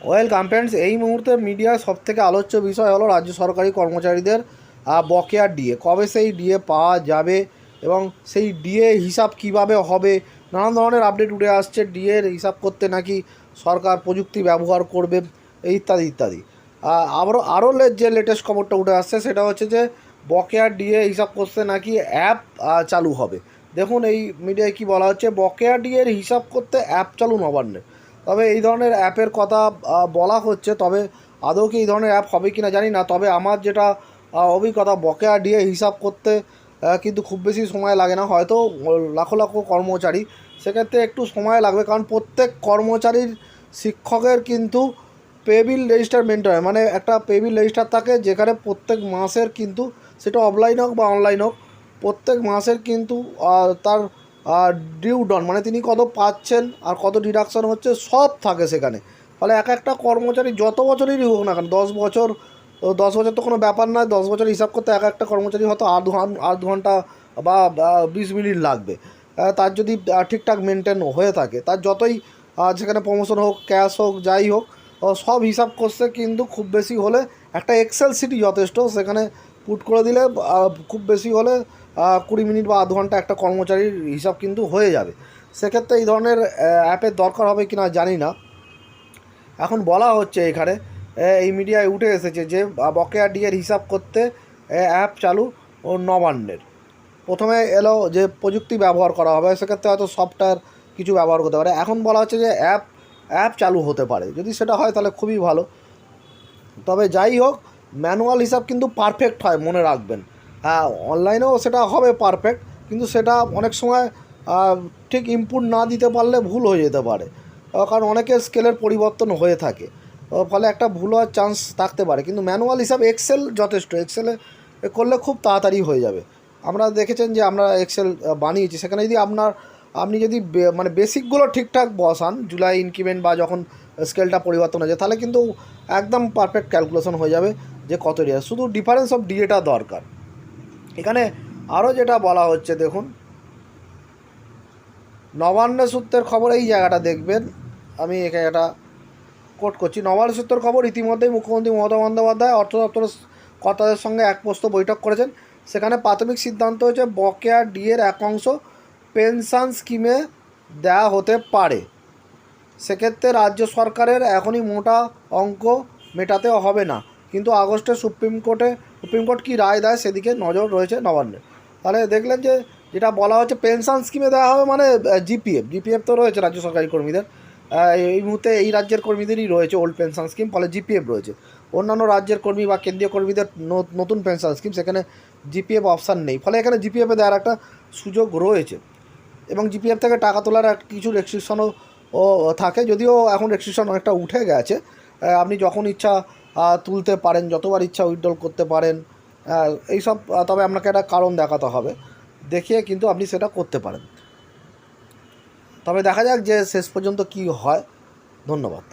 Welcome friends এই মুহূর্তে মিডিয়ার সবথেকে আলোচ্য বিষয় হলো রাজ্য সরকারি কর্মচারীদের আহ, বকেয়া ডিএ কবে সেই ডিএ পাওয়া যাবে এবং সেই ডিএ হিসাব কীভাবে হবে? নানান ধরনের আপডেট উঠে আসছে। ডিএর হিসাব করতে নাকি সরকার প্রযুক্তি ব্যবহার করবে ইত্যাদি ইত্যাদি। আহ, আবারও আরও যে লেটেস্ট খবরটা উঠে আসছে সেটা হচ্ছে যে বকেয়া ডিএ হিসাব করতে নাকি অ্যাপ চালু হবে। দেখুন এই মিডিয়ায় কি বলা হচ্ছে বকেয়া ডিএর হিসাব করতে অ্যাপ চালু নবান্নের তবে এই ধরনের অ্যাপের কথা বলা হচ্ছে। তবে আদৌ কি এই ধরনের অ্যাপ হবে কি না জানি না। তবে আমার যেটা অভিজ্ঞতা, বকেয়া দিয়ে হিসাব করতে কিন্তু খুব বেশি সময় লাগে না। হয়তো লাখো লাখো কর্মচারী, সেক্ষেত্রে একটু সময় লাগবে। কারণ প্রত্যেক কর্মচারীর শিক্ষকের কিন্তু পেবিল রেজিস্টার মেনটেন হয়। মানে একটা পেবিল রেজিস্টার থাকে যেখানে প্রত্যেক মাসের কিন্তু, সেটা অফলাইন হোক বা অনলাইন হোক, প্রত্যেক মাসের কিন্তু তার ডিউ ডন মানে তিনি কত পাচ্ছেন আর কত ডিডাকশন হচ্ছে, সব থাকে সেখানে। ফলে এক একটা কর্মচারী যত বছরেরই হোক না কেন, দশ বছর দশ বছর তো কোনো ব্যাপার নয়, দশ বছর হিসাব করতে এক একটা কর্মচারী হয়তো আধ আধ ঘণ্টা বা বিশ মিনিট লাগবে। তার যদি ঠিকঠাক মেনটেন হয়ে থাকে, তার যতই সেখানে প্রমোশন হোক ক্যাশ হোক, যাই হোক সব হিসাব করতে কিন্তু খুব বেশি হলে একটা এক্সেল সিটি যথেষ্ট সেখানে পুট করে দিলে খুব বেশি হলে কুড়ি মিনিট বা আধ ঘণ্টা একটা কর্মচারীর হিসাব কিন্তু হয়ে যাবে। সেক্ষেত্রে এই ধরনের অ্যাপের দরকার হবে কি না জানি না। এখন বলা হচ্ছে এখানে এই মিডিয়ায় উঠে এসেছে যে বকেয়া ডিএর হিসাব করতে অ্যাপ চালু ও নবান্নের। প্রথমে এলো যে, প্রযুক্তি ব্যবহার করা হবে, সেক্ষেত্রে হয়তো সফটওয়্যার কিছু ব্যবহার করতে পারে। এখন বলা হচ্ছে যে, অ্যাপ অ্যাপ চালু হতে পারে। যদি সেটা হয়, তাহলে খুবই ভালো। তবে যাই হোক, ম্যানুয়াল হিসাব কিন্তু পারফেক্ট হয়, মনে রাখবেন। অনলাইনেও সেটা হবে পারফেক্ট কিন্তু সেটা অনেক সময় ঠিক ইনপুট না দিতে পারলে ভুল হয়ে যেতে পারে। কারণ অনেকের স্কেলের পরিবর্তন হয়ে থাকে। ফলে একটা ভুল হওয়ার চান্স থাকতে পারে। কিন্তু ম্যানুয়াল হিসাব এক্সেল যথেষ্ট। এক্সেলে করলে খুব তাড়াতাড়ি হয়ে যাবে। আমরা দেখেছেন যে আমরা এক্সেল বানিয়েছি। সেখানে যদি আপনার, আপনি যদি মানে বেসিকগুলো ঠিকঠাক বসান জুলাই ইনক্রিমেন্ট বা যখন স্কেলটা পরিবর্তন হয়ে যায় তাহলে কিন্তু একদম পারফেক্ট ক্যালকুলেশন হয়ে যাবে যে কত ডিএ শুধু ডিফারেন্স অফ ডিএটা দরকার। এখানে আরও যেটা বলা হচ্ছে, দেখুন। নবান্ন সূত্রের খবর, এই জায়গাটা দেখবেন। আমি এখানে এটা কোট করছি। নবান্ন সূত্রের খবর, ইতিমধ্যেই মুখ্যমন্ত্রী মমতা বন্দ্যোপাধ্যায় অর্থ দপ্তরের কর্তাদের সঙ্গে এক পোস্ত বৈঠক করেছেন। সেখানে প্রাথমিক সিদ্ধান্ত হয়েছে, বকেয়া ডিএর এক অংশ পেনশন স্কিমে দেওয়া হতে পারে। সেক্ষেত্রে রাজ্য সরকারের এখনই মোটা অঙ্ক মেটাতে হবে না। কিন্তু আগস্টে সুপ্রিম কোর্টে, সুপ্রিম কোর্ট কী রায় দেয় সেদিকে নজর রয়েছে নবান্নের তাহলে দেখলেন যে, যেটা বলা হচ্ছে পেনশন স্কিমে দেওয়া হবে মানে জিপিএফ জিপিএফ তো রয়েছে রাজ্য সরকারি কর্মীদের। এই মুহূর্তে এই রাজ্যের কর্মীদেরই রয়েছে ওল্ড পেনশন স্কিম ফলে জিপিএফ রয়েছে। অন্যান্য রাজ্যের কর্মী বা কেন্দ্রীয় কর্মীদের নতুন পেনশন স্কিম সেখানে জিপিএফ অপশান নেই। ফলে এখানে জিপিএফে দেওয়ার একটা সুযোগ রয়েছে। এবং জিপিএফ থেকে টাকা তোলার কিছু রেস্ট্রিকশনও থাকে। যদিও এখন রেস্ট্রিকশন অনেকটা উঠে গেছে। আপনি যখন ইচ্ছা তুলতে পারেন, যতবার ইচ্ছা উইথড্রল করতে পারেন। এইসব তবে আপনাকে একটা কারণ দেখাতে হবে। দেখিয়ে কিন্তু আপনি সেটা করতে পারেন। তবে দেখা যাক যে শেষ পর্যন্ত কি হয়। ধন্যবাদ।